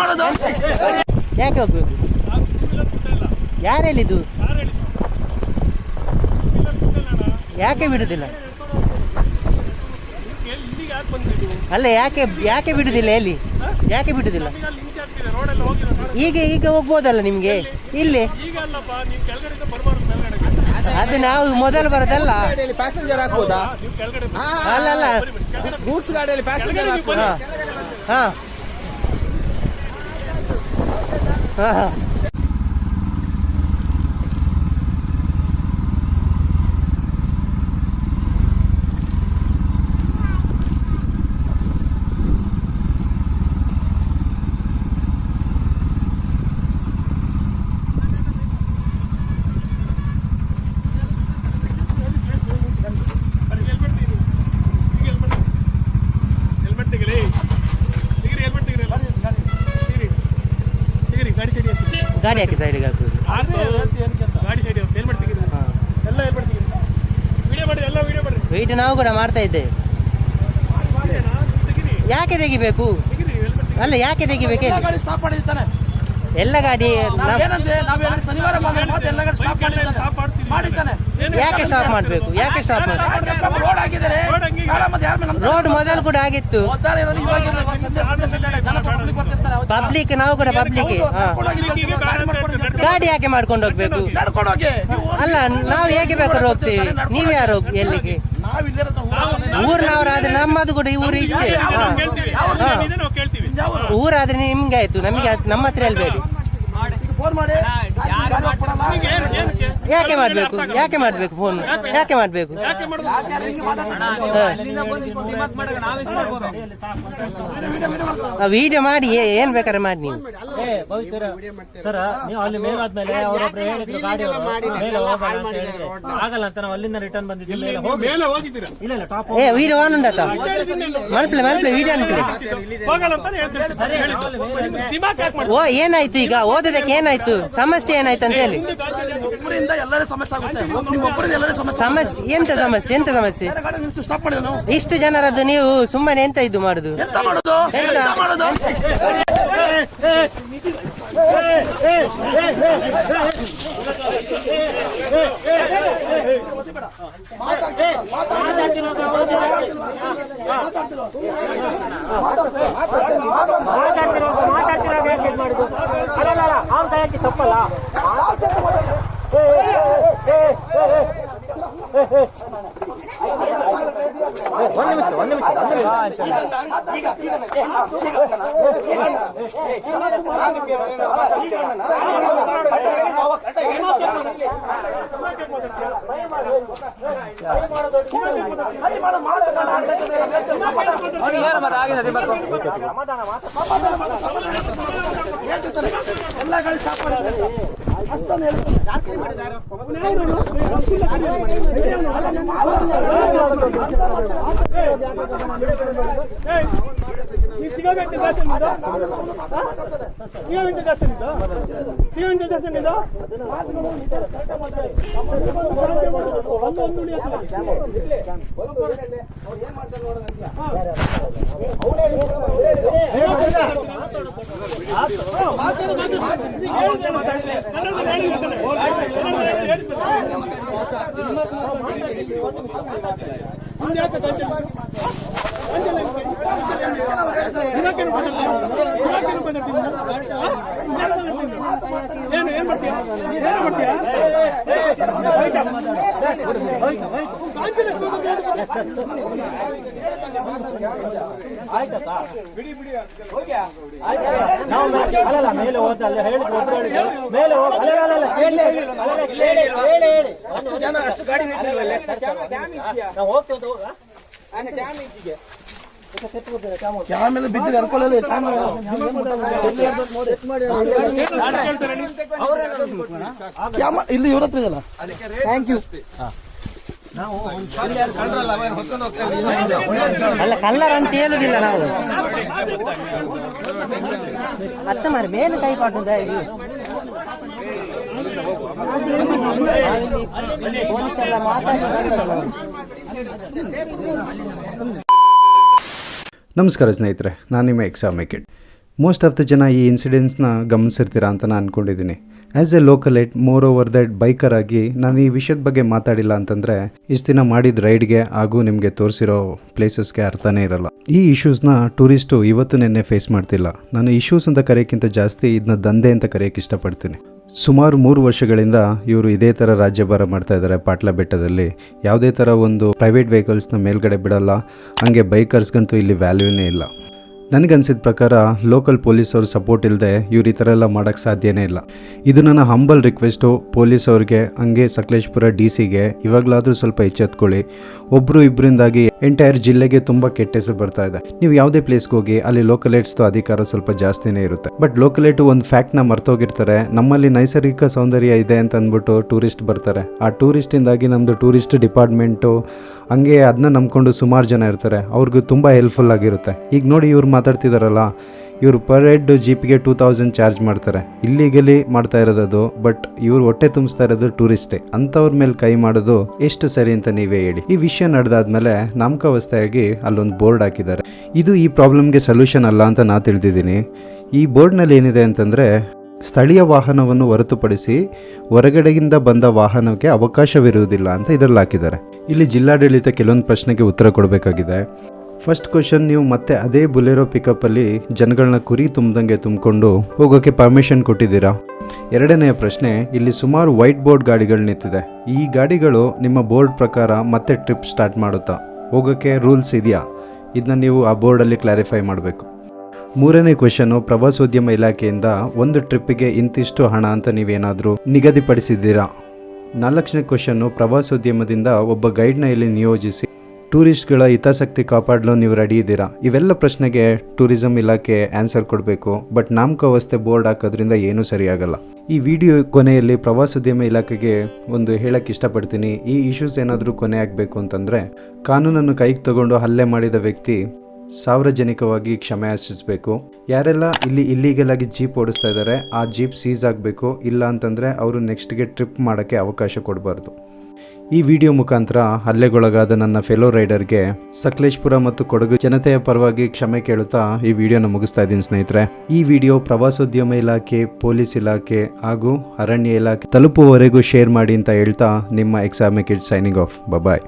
ಮಾಡೋದು? ಯಾಕೆ ಹೋಗ್ಬೇಕು? ಯಾರು ಹೇಳಿದ್ದು? ಯಾಕೆ ಬಿಡುದಿಲ್ಲ? ಅಲ್ಲ ಯಾಕೆ ಯಾಕೆ ಬಿಡುದಿಲ್ಲ ಎಲ್ಲಿ? ಯಾಕೆ ಬಿಡುದಿಲ್ಲ? ಈಗ ಈಗ ಹೋಗ್ಬೋದಲ್ಲ ನಿಮ್ಗೆ? ಇಲ್ಲಿ. ಅದು ನಾವು ಮೊದಲು ಬರೋದಲ್ಲ. ಪ್ಯಾಸೆಂಜರ್ ಹಾಕ್ಬೋದಾ ಅಲ್ಲ ಅಲ್ಲ ಗೂಡ್ಸ್ ಗಾಡಿಯಲ್ಲಿ ಪ್ಯಾಸೆಂಜರ್ ಹಾಕ್ಬೋದಾ? ಹಾ ಹಾ. Ha ha ha. ಗಾಡಿ ಹಾಕಿ ಸೈಡಿಗೆ ಹಾಕುದು ವೆಯ್ಟ್ ನಾವು ಕೂಡ ಮಾಡ್ತಾ ಇದ್ದೇವೆ ಯಾಕೆ ತೆಗಿಬೇಕು? ಅಲ್ಲ ಯಾಕೆ ತೆಗಿಬೇಕು ಎಲ್ಲ ಗಾಡಿ ಯಾಕೆ ಸ್ಟಾಪ್ ಮಾಡಬೇಕು? ಯಾಕೆ ಸ್ಟಾಪ್ ಮಾಡಿ? ರೋಡ್ ಮೊದಲು ಕೂಡ ಆಗಿತ್ತು. ಪಬ್ಲಿಕ್ ನಾವು ಕೂಡ ಪಬ್ಲಿಕ್ ಗಾಡಿ ಯಾಕೆ ಮಾಡ್ಕೊಂಡು ಹೋಗ್ಬೇಕು? ನಡ್ಕೊಂಡು ಹೋಗಿ. ಅಲ್ಲ ನಾವು ಹೇಗೆ ಬೇಕಾದ್ರೂ ಹೋಗ್ತೀವಿ? ನೀವು ಯಾರು ಹೋಗ್- ಎಲ್ಲಿಗೆ ಊರ್ನವರಾದ್ರೆ ನಮ್ಮದು ಕೂಡ ಈ ಊರು ಊರಾದ್ರೆ ನಿಮ್ಗೆ ಆಯ್ತು ನಮಗೆ ನಮ್ಮ ಹತ್ರ ಹೇಳ್ಬೇಡಿ. ಫೋನ್ ಮಾಡಿ. ಯಾಕೆ? ಮಾಡ್ಬೇಕು? ಯಾಕೆ ಮಾಡ್ಬೇಕು ಫೋನ್ ಯಾಕೆ? ಮಾಡ್ಬೇಕು? ವಿಡಿಯೋ ಮಾಡಿ ಏನ್ ಬೇಕಾದ್ರೆ ಮಾಡಿ ನೀವು? ಸರ ನೀವು ಅಲ್ಲಿ ಮೇಲಾದ್ಮೇಲೆ ಅವರೊಬ್ರು ಹೇಳಿದ್ರು ಗಾಡಿ ಮೇಲೆ ಹೋಗೋಣ ಅಂತ ಹೇಳಿದ್ರೆ. ಆಗಲ್ಲ ಅಂತ ನಾವು ಅಲ್ಲಿಂದ ರಿಟರ್ನ್ ಬಂದಿದ್ದೀವಿ. ಮೇಲೆ ಹೋಗಿ ಇಲ್ಲ ಇಲ್ಲ ಟಾಪ್ ಏ ವಿಡಿಯೋ ಆನ್ ಉಂಟಾ. ಮಲ್ಪಲೆ ಮಲ್ಪಲೆ ವಿಡಿಯೋ ಅನ್ಪಲೆ ಓ ಏನಾಯ್ತು ಈಗ? ಓದೋದಕ್ಕೆ ಏನಾಯ್ತು? ಸಮಸ್ಯೆ ಏನಾಯ್ತು ಅಂತ ಹೇಳಿ. ಒಬ್ಬರಿಂದ ಎಲ್ಲರೂ ಸಮಸ್ಯೆ ಆಗುತ್ತೆ. ಒಬ್ಬ- ನಿಮ್ಮ ಒಬ್ಬರಿಂದ ಎಲ್ಲರೂ ಸಮಸ್ಯೆ ಸಮಸ್ಯೆ ಎಂತ ಸಮಸ್ಯೆ ಎಂತ ಸಮಸ್ಯೆ? ಸ್ಟಾಪ್ ನಾವು ಇಷ್ಟು ಜನರದ್ದು ನೀವು ಸುಮ್ಮನೆ ಎಂತ ಇದು ಮಾಡುದು? ಎಂತ ಮಾತಾಡ್ತಿರೋ ಎಂತ? ಎಂತ ಮಾಡೋದು ಕೈ ಮಾಡೋ ಮಾತನ್ನ ಹೇಳ್ತಿರ್ತಾರೆ. ಎಲ್ಲ ಗಾಡಿ ಸ್ಟಾಪ್ ಮಾಡಿದ್ದಾರೆ ನೀವು ಸಿಗೋಗಂಟೆ ಜಾಸ್ತಿನಿಂದ ಸಿಗೋಗಂಟೆ ಜಾಸ್ತಿನಿಂದ ಸಿಗೋಗಂಟೆ ಜಾಸ್ತಿನಿಂದ ಒಂದು ಒಂದು ಮಾತಾಡಿ ಅಷ್ಟನ್ನು ಮಾಡ್ತೀಯ ಅಲ್ಲಲ್ಲ ಮೇಲೆ ಹೋದ ಅಲ್ಲಿ ಹೇಳಿದ್ರು ಮೇಲೆ ಹೋಗಿ ಅಲ್ಲ ಅಲ್ಲ ಕೇಳಿ ಹೇಳಿ ಹೇಳಿ ಹೇಳಿ ಜನ ಅಷ್ಟು ಗಾಡಿ ನಿಲ್ಸಿಲ್ವಲ್ಲ? ನಾವು ಹೋಗ್ತೇವೆ ಆ? ಕ್ಯಾಮೆಲ್ಲ ಬಿದ್ದು ಕರ್ಕೊಳ್ಳಲ್ಲ ಕ್ಯಾಮ ಇಲ್ಲಿ ಇವ್ರ ಹತ್ರ ಇದಲ್ಲ ಥ್ಯಾಂಕ್ ಯು ಅಲ್ಲ ಕಲ್ಲರ್ ಅಂತ ಹೇಳುದಿಲ್ಲ ನಾವು. ಅತ್ತ ಮಾರಿ ಮೇಲೆ ಕೈ ಪಾಟುದ ಇದು ಪೊಲೀಸ್ ಎಲ್ಲ ಮಾತಾಡಿ ಬರ್ತಾರೆ ನಾವು. ನಮಸ್ಕಾರ ಸ್ನೇಹಿತರೆ, ನಾನು ನಿಮ್ಮ ಎಕ್ಸಾಮ್ ಮೇಕೆಟ್. ಮೋಸ್ಟ್ ಆಫ್ ದ ಜನ ಈ ಇನ್ಸಿಡೆಂಟ್ಸ್ನ ಗಮನಿಸಿರ್ತೀರಾ ಅಂತ ನಾನು ಅಂದ್ಕೊಂಡಿದ್ದೀನಿ ಆ್ಯಸ್ ಎ ಲೋಕಲ್ ಏಟ್ ಮೋರ್ ಓವರ್ ದಟ್ ಬೈಕರ್ ಆಗಿ ನಾನು ಈ ವಿಷಯದ ಬಗ್ಗೆ ಮಾತಾಡಿಲ್ಲ ಅಂತಂದರೆ, ಇಷ್ಟು ದಿನ ಮಾಡಿದ ರೈಡ್ಗೆ ಹಾಗೂ ನಿಮಗೆ ತೋರಿಸಿರೋ ಪ್ಲೇಸಸ್ಗೆ ಅರ್ಥನೇ ಇರಲ್ಲ. ಈ ಇಶ್ಯೂಸ್ನ ಟೂರಿಸ್ಟು ಇವತ್ತು ನೆನ್ನೆ ಫೇಸ್ ಮಾಡ್ತಿಲ್ಲ. ನಾನು ಇಶ್ಯೂಸ್ ಅಂತ ಕರೆಯೋಕ್ಕಿಂತ ಜಾಸ್ತಿ ಇದನ್ನ ದಂಧೆ ಅಂತ ಕರೆಯೋಕ್ಕೆ ಇಷ್ಟಪಡ್ತೀನಿ. ಸುಮಾರು ಮೂರು ವರ್ಷಗಳಿಂದ ಇವರು ಇದೇ ಥರ ರಾಜ್ಯಭಾರ ಮಾಡ್ತಾ ಇದ್ದಾರೆ. ಪಾಟ್ಲ ಬೆಟ್ಟದಲ್ಲಿ ಯಾವುದೇ ಥರ ಒಂದು ಪ್ರೈವೇಟ್ ವೆಹಿಕಲ್ಸ್ನ ಮೇಲ್ಗಡೆ ಬಿಡಲ್ಲ. ಹಾಗೆ ಬೈಕರ್ಸ್ಗಂತೂ ಇಲ್ಲಿ ವ್ಯಾಲ್ಯೂನೇ ಇಲ್ಲ. ನನಗನ್ಸಿದ ಪ್ರಕಾರ ಲೋಕಲ್ ಪೊಲೀಸ್ ಅವ್ರ ಸಪೋರ್ಟ್ ಇಲ್ಲದೆ ಇವ್ರು ಈ ಥರ ಎಲ್ಲ ಮಾಡೋಕ್ಕೆ ಸಾಧ್ಯನೇ ಇಲ್ಲ. ಇದು ನನ್ನ ಹಂಬಲ್ ರಿಕ್ವೆಸ್ಟು ಪೊಲೀಸ್ ಅವ್ರಿಗೆ, ಹಂಗೆ ಸಕಲೇಶ್ಪುರ ಡಿ ಸಿಗೆ, ಇವಾಗಲಾದರೂ ಸ್ವಲ್ಪ ಎಚ್ಚೆತ್ಕೊಳ್ಳಿ. ಒಬ್ಬರು ಇಬ್ಬರಿಂದಾಗಿ ಎಂಟೈರ್ ಜಿಲ್ಲೆಗೆ ತುಂಬ ಕೆಟ್ಟ ಹೆಸರು ಬರ್ತಾ ಇದೆ. ನೀವು ಯಾವುದೇ ಪ್ಲೇಸ್ಗೆ ಹೋಗಿ, ಅಲ್ಲಿ ಲೋಕಲೇಟ್ಸ್ದು ಅಧಿಕಾರ ಸ್ವಲ್ಪ ಜಾಸ್ತಿನೇ ಇರುತ್ತೆ. ಬಟ್ ಲೋಕಲೇಟು ಒಂದು ಫ್ಯಾಕ್ಟ್ನ ಮರ್ತೋಗಿರ್ತಾರೆ. ನಮ್ಮಲ್ಲಿ ನೈಸರ್ಗಿಕ ಸೌಂದರ್ಯ ಇದೆ ಅಂತ ಅಂದ್ಬಿಟ್ಟು ಟೂರಿಸ್ಟ್ ಬರ್ತಾರೆ. ಆ ಟೂರಿಸ್ಟಿಂದಾಗಿ ನಮ್ಮದು ಟೂರಿಸ್ಟ್ ಡಿಪಾರ್ಟ್ಮೆಂಟು ಹಂಗೆ ಅದನ್ನ ನಂಬ್ಕೊಂಡು ಸುಮಾರು ಜನ ಇರ್ತಾರೆ. ಅವ್ರಿಗೂ ತುಂಬ ಹೆಲ್ಪ್ಫುಲ್ ಆಗಿರುತ್ತೆ. ಈಗ ನೋಡಿ ಇವ್ರು ಮಾತಾಡ್ತಿದಾರಲ್ಲ, ಇವರು ಪರ್ ಹೆಡ್ ಜೀಪಿಗೆ ಟೂ ತೌಸಂಡ್ ಚಾರ್ಜ್ ಮಾಡ್ತಾರೆ. ಇಲ್ಲಿಗಲಿ ಮಾಡ್ತಾ ಇರೋದು ಬಟ್ ಇವ್ರು ಹೊಟ್ಟೆ ತುಂಬಿಸ್ತಾ ಇರೋದು ಟೂರಿಸ್ಟೇ ಅಂಥವ್ರ ಮೇಲೆ ಕೈ ಮಾಡೋದು ಎಷ್ಟು ಸರಿ ಅಂತ ನೀವೇ ಹೇಳಿ. ಈ ವಿಷಯ ನಡೆದಾದ್ಮೇಲೆ ನಾಮಕಾವಸ್ಥೆಯಾಗಿ ಅಲ್ಲೊಂದು ಬೋರ್ಡ್ ಹಾಕಿದ್ದಾರೆ. ಇದು ಈ ಪ್ರಾಬ್ಲಮ್ಗೆ ಸೊಲ್ಯೂಷನ್ ಅಲ್ಲ ಅಂತ ನಾ ತಿಳಿದಿದ್ದೀನಿ. ಈ ಬೋರ್ಡ್ನಲ್ಲಿ ಏನಿದೆ ಅಂತಂದರೆ, ಸ್ಥಳೀಯ ವಾಹನವನ್ನು ಹೊರತುಪಡಿಸಿ ಹೊರಗಡೆಯಿಂದ ಬಂದ ವಾಹನಕ್ಕೆ ಅವಕಾಶವಿರುವುದಿಲ್ಲ ಅಂತ ಇದರಲ್ಲಿ ಹಾಕಿದ್ದಾರೆ. ಇಲ್ಲಿ ಜಿಲ್ಲಾಡಳಿತ ಕೆಲವೊಂದು ಪ್ರಶ್ನೆಗೆ ಉತ್ತರ ಕೊಡಬೇಕಾಗಿದೆ. ಫಸ್ಟ್ ಕ್ವಶನ್ ನೀವು ಮತ್ತೆ ಅದೇ ಬುಲೆರೋ ಪಿಕಪ್ಪಲ್ಲಿ ಜನಗಳನ್ನ ಕುರಿ ತುಂಬ್ದಂಗೆ ತುಂಬಿಕೊಂಡು ಹೋಗೋಕ್ಕೆ ಪರ್ಮಿಷನ್ ಕೊಟ್ಟಿದ್ದೀರಾ? ಎರಡನೆಯ ಪ್ರಶ್ನೆ, ಇಲ್ಲಿ ಸುಮಾರು ವೈಟ್ ಬೋರ್ಡ್ ಗಾಡಿಗಳು ನಿಂತಿದೆ. ಈ ಗಾಡಿಗಳು ನಿಮ್ಮ ಬೋರ್ಡ್ ಪ್ರಕಾರ ಮತ್ತೆ ಟ್ರಿಪ್ ಸ್ಟಾರ್ಟ್ ಮಾಡುತ್ತಾ? ಹೋಗೋಕ್ಕೆ ರೂಲ್ಸ್ ಇದೆಯಾ? ಇದನ್ನ ನೀವು ಆ ಬೋರ್ಡಲ್ಲಿ ಕ್ಲಾರಿಫೈ ಮಾಡಬೇಕು. ಮೂರನೇ ಕ್ವಶನ್ ಪ್ರವಾಸೋದ್ಯಮ ಇಲಾಖೆಯಿಂದ ಒಂದು ಟ್ರಿಪ್ಪಿಗೆ ಇಂತಿಷ್ಟು ಹಣ ಅಂತ ನೀವೇನಾದರೂ ನಿಗದಿಪಡಿಸಿದ್ದೀರಾ? ನಾಲ್ಕನೇ ಕ್ವೆಶನ್ನು ಪ್ರವಾಸೋದ್ಯಮದಿಂದ ಒಬ್ಬ ಗೈಡ್ನ ಇಲ್ಲಿ ನಿಯೋಜಿಸಿ. ಟೂರಿಸ್ಟ್ಗಳ ಹಿತಾಸಕ್ತಿ ಕಾಪಾಡಲು ನೀವು ರೆಡಿ ಇದ್ದೀರಾ? ಇವೆಲ್ಲ ಪ್ರಶ್ನೆಗೆ ಟೂರಿಸಂ ಇಲಾಖೆ ಆನ್ಸರ್ ಕೊಡಬೇಕು, ಬಟ್ ನಾಮಕಾವಸ್ಥೆ ಬೋರ್ಡ್ ಹಾಕೋದ್ರಿಂದ ಏನೂ ಸರಿಯಾಗಲ್ಲ. ಈ ವಿಡಿಯೋ ಕೊನೆಯಲ್ಲಿ ಪ್ರವಾಸೋದ್ಯಮ ಇಲಾಖೆಗೆ ಒಂದು ಹೇಳಕ್ಕೆ ಇಷ್ಟಪಡ್ತೀನಿ. ಈ ಇಶ್ಯೂಸ್ ಏನಾದರೂ ಕೊನೆ ಆಗಬೇಕು ಅಂತಂದರೆ, ಕಾನೂನನ್ನು ಕೈಗೆ ತಗೊಂಡು ಹಲ್ಲೆ ಮಾಡಿದ ವ್ಯಕ್ತಿ ಸಾರ್ವಜನಿಕವಾಗಿ ಕ್ಷಮೆ ಯಾಚಿಸಬೇಕು ಯಾರೆಲ್ಲ ಇಲ್ಲಿ ಇಲ್ಲಿಗಲ್ ಜೀಪ್ ಓಡಿಸ್ತಾ ಇದ್ದಾರೆ, ಆ ಜೀಪ್ ಸೀಸ್ ಆಗಬೇಕು. ಇಲ್ಲ ಅಂತಂದರೆ ಅವರು ನೆಕ್ಸ್ಟ್ಗೆ ಟ್ರಿಪ್ ಮಾಡೋಕ್ಕೆ ಅವಕಾಶ ಕೊಡಬಾರ್ದು. ಈ ವಿಡಿಯೋ ಮುಖಾಂತರ ಹಲ್ಲೆಗೊಳಗಾದ ನನ್ನ ಫೆಲೋ ರೈಡರ್ಗೆ ಸಕಲೇಶ್ಪುರ ಮತ್ತು ಕೊಡಗು ಜನತೆಯ ಪರವಾಗಿ ಕ್ಷಮೆ ಕೇಳುತ್ತಾ ಈ ವಿಡಿಯೋನ ಮುಗಿಸ್ತಾ ಇದ್ದೀನಿ ಸ್ನೇಹಿತರೆ. ಈ ವಿಡಿಯೋ ಪ್ರವಾಸೋದ್ಯಮ ಇಲಾಖೆ, ಪೊಲೀಸ್ ಇಲಾಖೆ ಹಾಗೂ ಅರಣ್ಯ ಇಲಾಖೆ ತಲುಪುವವರೆಗೂ ಶೇರ್ ಮಾಡಿ ಅಂತ ಹೇಳ್ತಾ ನಿಮ್ಮ ಎಕ್ಸಾಮಿಕ್ ಇಟ್ ಸೈನಿಂಗ್ ಆಫ್ ಬಾಯ್